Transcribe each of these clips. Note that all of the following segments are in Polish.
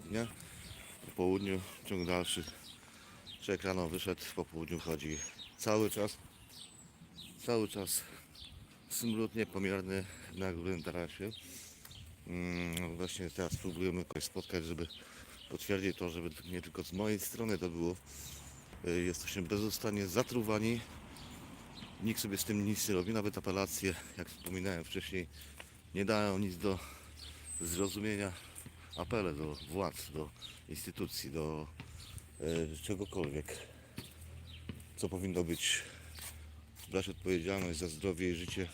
dnia. Po południu ciąg dalszy. Człowiek wyszedł, po południu chodzi cały czas. Cały czas smród niepomierny na górnym tarasie. Mm, właśnie teraz próbujemy kogoś spotkać, żeby potwierdzić to, żeby nie tylko z mojej strony to było. Y, Jesteśmy bezustannie zatruwani. Nikt sobie z tym nic nie robi, nawet apelacje, jak wspominałem wcześniej, nie dają nic do zrozumienia. Apele do władz, do instytucji, do e, czegokolwiek, co powinno być, brać odpowiedzialność za zdrowie i życie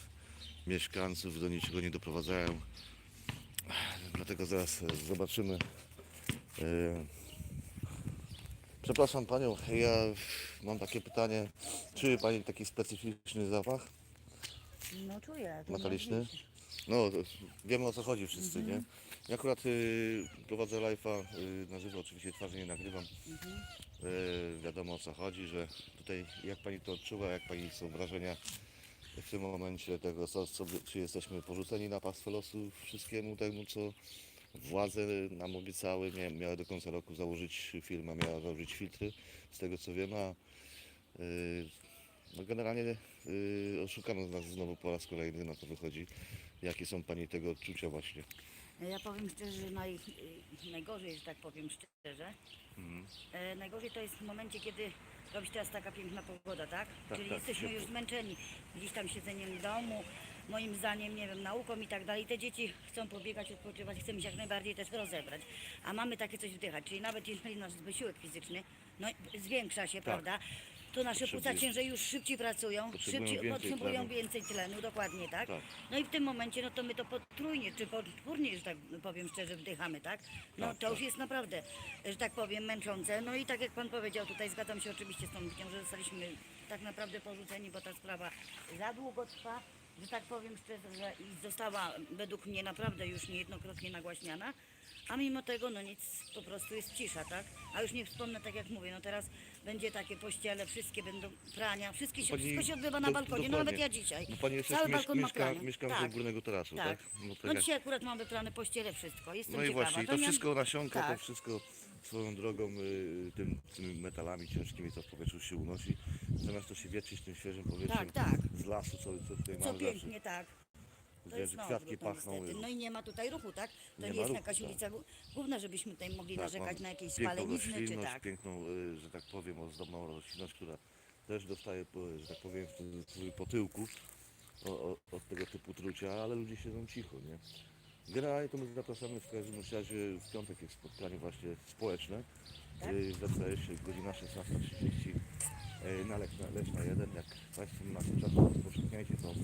mieszkańców, do niczego nie doprowadzają. Dlatego zaraz zobaczymy. E, Przepraszam Panią, ja mam takie pytanie. Czuje Pani taki specyficzny zapach No czuję. metaliczny? No, wiemy o co chodzi wszyscy, nie? Ja akurat y, prowadzę live'a y, na żywo, oczywiście twarzy nie nagrywam. Mhm. Y, wiadomo o co chodzi, że tutaj jak Pani to odczuwa, jak Pani są wrażenia w tym momencie tego, co, co, czy jesteśmy porzuceni na pastwę losu wszystkiemu temu, co władze nam obiecały, Mia- miały do końca roku założyć firma, miała założyć filtry, z tego co wiem, a y, no generalnie y, oszukano nas znowu po raz kolejny, na to wychodzi. Jakie są Pani tego odczucia właśnie? Ja powiem szczerze, że naj, y, najgorzej, że tak powiem szczerze. Mhm. E, najgorzej to jest w momencie, kiedy robi się teraz taka piękna pogoda, tak? Tak, Czyli tak, jesteśmy ciepło. już zmęczeni gdzieś tam siedzeniem w domu, moim zdaniem, nie wiem, nauką i tak dalej. Te dzieci chcą pobiegać, odpoczywać, chcemy się jak najbardziej też rozebrać. A mamy takie coś wdychać, czyli nawet jeżeli nasz wysiłek fizyczny no, zwiększa się, prawda? To nasze płuca. Potrzebuje- ciężej już szybciej pracują, Potrzebują szybciej więcej potrzebują tlenu. więcej tlenu, dokładnie tak. Tak. No i w tym momencie, no to my to potrójnie, czy podwórnie, że tak powiem szczerze, wdychamy, tak? No Tak, to już tak. jest naprawdę, że tak powiem, męczące. No i tak jak Pan powiedział, tutaj zgadzam się oczywiście z tą opinią, że zostaliśmy tak naprawdę porzuceni, bo ta sprawa za długo trwa, że tak powiem szczerze, że została według mnie naprawdę już niejednokrotnie nagłaśniana. A mimo tego, no nic, po prostu jest cisza, tak? A już nie wspomnę, tak jak mówię, no teraz będzie takie pościele, wszystkie będą prania, wszystkie się, Pani- wszystko się odbywa na do- balkonie, no dokładnie. nawet ja dzisiaj. Bo Pani jest Cały miesz, balkon ma mieszka, pranie. Tak. górnego tarasu, tak? Tak. No, No jak- dzisiaj akurat mamy plany pościele, wszystko. Jestem no i ciekawa. właśnie, i to miałam- wszystko nasionka, tak. to wszystko swoją drogą y, tym, tymi metalami ciężkimi, co w powietrzu się unosi. Zamiast to się wietrzyć tym świeżym powietrzem Tak, tak. z lasu, co, co tutaj Co mamy pięknie, tak. To jest kwiatki no pachną. niestety. No i nie ma tutaj ruchu, tak? To Nie ma jest ruchu, jakaś tak. ulica gó- główna, żebyśmy tutaj mogli Tak, narzekać na jakieś piękną spalenizny czy roślinność, tak. piękną, y, że tak powiem, ozdobną roślinność, która też dostaje, po- że tak powiem, w swój potyłku o, o, od tego typu trucia, ale ludzie siedzą cicho, nie? Generalnie to my zapraszamy w każdym razie w piątek jest spotkanie właśnie społeczne Tak? y, w ZPS, godzina 16.30 y, na Leśna, Leśna 1. Jak Państwo macie czas, rozpowszechniajcie tą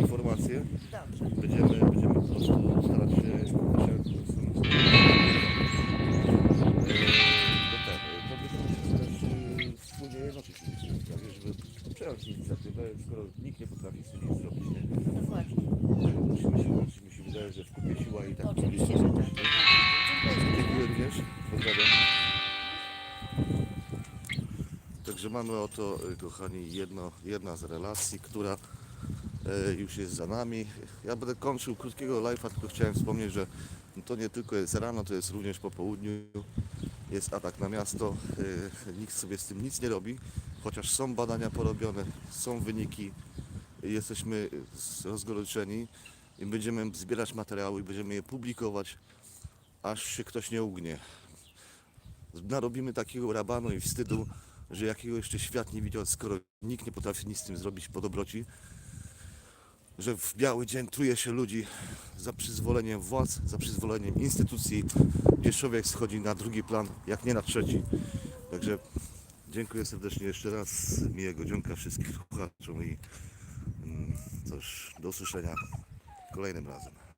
informację. Dobrze. Będziemy, będziemy po prostu starać się naszego tym nic zrobić, nie? No właśnie. Musimy się łączyć, mi się wydaje, że w kupie siła i tak. Oczywiście, że tak. Dziękuję. Dziękuję również. Pozdrawiam. Także mamy oto, y, kochani, jedno, jedna z relacji, która e, już jest za nami. Ja będę kończył krótkiego live'a, tylko chciałem wspomnieć, że to nie tylko jest rano, to jest również po południu. Jest atak na miasto. e, Nikt sobie z tym nic nie robi, chociaż są badania porobione, są wyniki. Jesteśmy rozgoryczeni i będziemy zbierać materiały i będziemy je publikować, aż się ktoś nie ugnie. Narobimy takiego rabanu i wstydu, że jakiego jeszcze świat nie widział, skoro nikt nie potrafi nic z tym zrobić po dobroci że w biały dzień truje się ludzi za przyzwoleniem władz, za przyzwoleniem instytucji, gdzie człowiek schodzi na drugi plan, jak nie na trzeci. Także dziękuję serdecznie jeszcze raz, miłego dzionka wszystkim słuchaczom i cóż, do usłyszenia kolejnym razem.